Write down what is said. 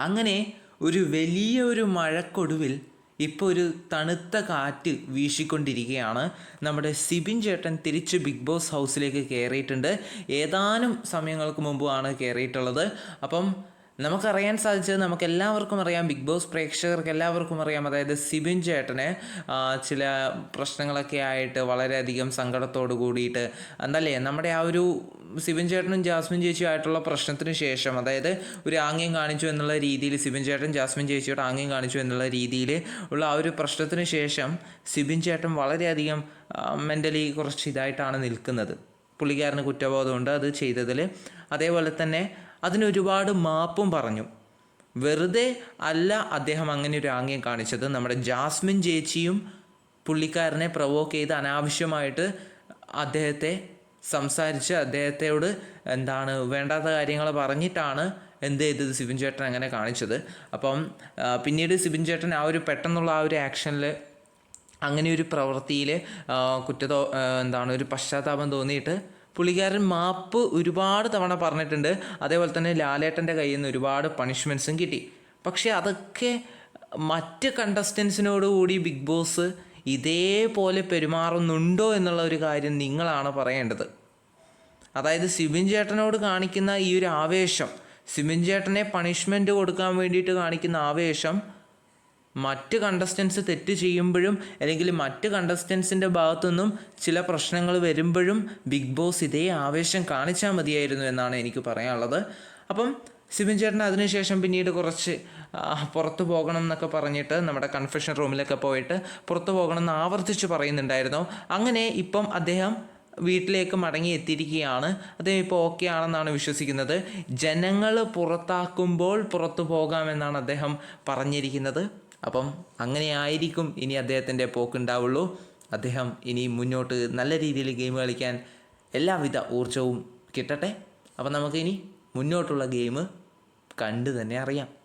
അങ്ങനെ ഒരു വലിയ ഒരു മഴക്കൊടുവിൽ ഇപ്പോൾ ഒരു തണുത്ത കാറ്റ് വീശിക്കൊണ്ടിരിക്കുകയാണ്. നമ്മുടെ സിബിൻ ചേട്ടൻ തിരിച്ച് ബിഗ് ബോസ് ഹൗസിലേക്ക് കയറിയിട്ടുണ്ട് ഏതാനും സമയങ്ങൾക്ക് മുമ്പുമാണ് കയറിയിട്ടുള്ളത് അപ്പം നമുക്കറിയാൻ സാധിച്ചത് നമുക്ക് എല്ലാവർക്കും അറിയാം ബിഗ് ബോസ് പ്രേക്ഷകർക്ക് എല്ലാവർക്കും അറിയാം. അതായത് സിബിൻ ചേട്ടന് ചില പ്രശ്നങ്ങളൊക്കെ ആയിട്ട് വളരെയധികം സങ്കടത്തോട് കൂടിയിട്ട് എന്തല്ലേ നമ്മുടെ ആ ഒരു സിബിൻ ചേട്ടനും ജാസ്മിൻ ചേച്ചിയും ആയിട്ടുള്ള പ്രശ്നത്തിന് ശേഷം അതായത് ഒരു ആംഗ്യം കാണിച്ചു എന്നുള്ള രീതിയിൽ സിബിൻ ചേട്ടൻ ജാസ്മിൻ ചേച്ചിയോട് ആംഗ്യം കാണിച്ചു എന്നുള്ള രീതിയിൽ ഉള്ള ആ ഒരു പ്രശ്നത്തിന് ശേഷം സിബിൻ ചേട്ടൻ വളരെയധികം മെന്റലി കുറച്ച് ഇതായിട്ടാണ് നിൽക്കുന്നത്. പുള്ളിക്കാരന് കുറ്റബോധമുണ്ട് അത് ചെയ്തതിൽ അതേപോലെ തന്നെ അതിനൊരുപാട് മാപ്പും പറഞ്ഞു. വെറുതെ അല്ല അദ്ദേഹം അങ്ങനെ ഒരു ആംഗ്യം കാണിച്ചത്. നമ്മുടെ ജാസ്മിൻ ചേച്ചിയും പുള്ളിക്കാരനെ പ്രവോക്ക് ചെയ്ത് അനാവശ്യമായിട്ട് അദ്ദേഹത്തെ സംസാരിച്ച് അദ്ദേഹത്തോട് എന്താണ് വേണ്ടാത്ത കാര്യങ്ങൾ പറഞ്ഞിട്ടാണ് എന്ത് ചെയ്തത് സിബിൻ ചേട്ടൻ അങ്ങനെ കാണിച്ചത്. അപ്പം പിന്നീട് സിബിൻ ചേട്ടൻ ആ ഒരു പെട്ടെന്നുള്ള ആ ഒരു ആക്ഷനിൽ അങ്ങനെ ഒരു പ്രവൃത്തിയിൽ കുറ്റതോ എന്താണ് ഒരു പശ്ചാത്താപം തോന്നിയിട്ട് പുള്ളിക്കാരൻ മാപ്പ് ഒരുപാട് തവണ പറഞ്ഞിട്ടുണ്ട്. അതേപോലെ തന്നെ ലാലേട്ടന്റെ കയ്യിൽ നിന്ന് ഒരുപാട് പണിഷ്മെന്റ്സും കിട്ടി. പക്ഷേ അതൊക്കെ മറ്റ് കണ്ടസ്റ്റൻസിനോട് കൂടി ബിഗ് ബോസ് ഇതേപോലെ പെരുമാറുന്നുണ്ടോ എന്നുള്ള ഒരു കാര്യം നിങ്ങളാണ് പറയേണ്ടത്. അതായത് സിബിൻ ചേട്ടനോട് കാണിക്കുന്ന ഈ ഒരു ആവേശം സിബിൻ ചേട്ടനെ പണിഷ്മെന്റ് കൊടുക്കാൻ വേണ്ടിയിട്ട് കാണിക്കുന്ന ആവേശം മറ്റ് കണ്ടസ്റ്റൻസ് തെറ്റ് ചെയ്യുമ്പോഴും അല്ലെങ്കിൽ മറ്റ് കണ്ടസ്റ്റൻസിന്റെ ഭാഗത്തുനിന്നും ചില പ്രശ്നങ്ങൾ വരുമ്പോഴും ബിഗ് ബോസ് ഇതേ ആവേശം കാണിച്ചാൽ മതിയായിരുന്നു എന്നാണ് എനിക്ക് പറയാനുള്ളത്. അപ്പം സിബിൻ ചേട്ടൻ അതിനുശേഷം പിന്നീട് കുറച്ച് പുറത്തു പോകണം എന്നൊക്കെ പറഞ്ഞിട്ട് നമ്മുടെ കൺഫെഷൻ റൂമിലൊക്കെ പോയിട്ട് പുറത്തു പോകണം എന്ന് ആവർത്തിച്ച് പറയുന്നുണ്ടായിരുന്നു. അങ്ങനെ ഇപ്പം അദ്ദേഹം വീട്ടിലേക്ക് മടങ്ങി എത്തിയിരിക്കുകയാണ്. അദ്ദേഹം ഇപ്പോൾ ഓക്കെ ആണെന്നാണ് വിശ്വസിക്കുന്നത്. ജനങ്ങൾ പുറത്താക്കുമ്പോൾ പുറത്തു പോകാമെന്നാണ് അദ്ദേഹം പറഞ്ഞിരിക്കുന്നത്. അപ്പം അങ്ങനെ ആയിരിക്കും ഇനി അദ്ദേഹത്തിന്റെ പോക്കുണ്ടാവുള്ളൂ. അദ്ദേഹം ഇനി മുന്നോട്ട് നല്ല രീതിയിൽ ഗെയിം കളിക്കാൻ എല്ലാവിധ ഊർജവും കിട്ടട്ടെ. അപ്പം നമുക്കിനി മുന്നോട്ടുള്ള ഗെയിം കണ്ടു തന്നെ അറിയാം.